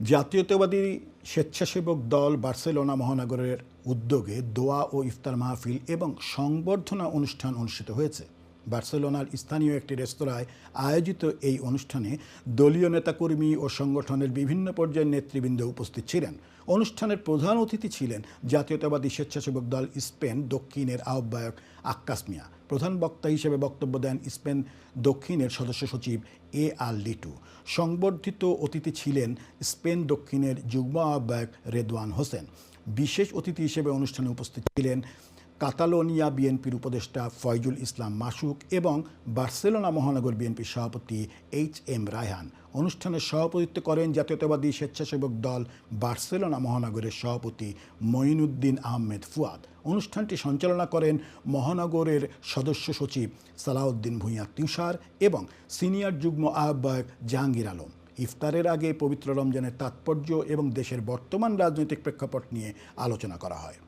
জাতীয়তাবাদী স্বেচ্ছাসেবক দল বার্সেলোনা মহানগরের উদ্যোগে দোয়া ও ইফতার মাহফিল এবং সংবর্ধনা অনুষ্ঠান অনুষ্ঠিত হয়েছে। বার্সেলোনার স্থানীয় একটি রেস্তোরাঁয় আয়োজিত এই অনুষ্ঠানে দলীয় নেতাকর্মী ও সংগঠনের বিভিন্ন পর্যায়ের নেতৃবৃন্দ উপস্থিত ছিলেন। অনুষ্ঠানের প্রধান অতিথি ছিলেন জাতীয়তাবাদী স্বেচ্ছাসেবক দল স্পেন দক্ষিণের আহ্বায়ক আক্কাস মিয়া। প্রধান বক্তা হিসেবে বক্তব্য দেন স্পেন দক্ষিণের সদস্য সচিব এ আর লিটু। সংবর্ধিত অতিথি ছিলেন স্পেন দক্ষিণের যুগ্ম আহ্বায়ক রেদওয়ান হোসেন। বিশেষ অতিথি হিসেবে অনুষ্ঠানে উপস্থিত ছিলেন কাতালোনিয়া বিএনপির উপদেষ্টা ফয়জুল ইসলাম মাসুক এবং বার্সেলোনা মহানগর বিএনপির সভাপতি এইচ এম রায়হান। অনুষ্ঠানে সভাপতিত্ব করেন জাতীয়তাবাদী স্বেচ্ছাসেবক দল বার্সেলোনা মহানগরের সভাপতি মঈনুদ্দিন আহমেদ ফুয়াদ। অনুষ্ঠানটি সঞ্চালনা করেন মহানগরের সদস্য সচিব সালাউদ্দিন ভূঁইয়া তুষার এবং সিনিয়র যুগ্ম আহ্বায়ক জাহাঙ্গীর আলম। ইফতারের আগে পবিত্র রমজানের তাৎপর্য এবং দেশের বর্তমান রাজনৈতিক প্রেক্ষাপট নিয়ে আলোচনা করা হয়।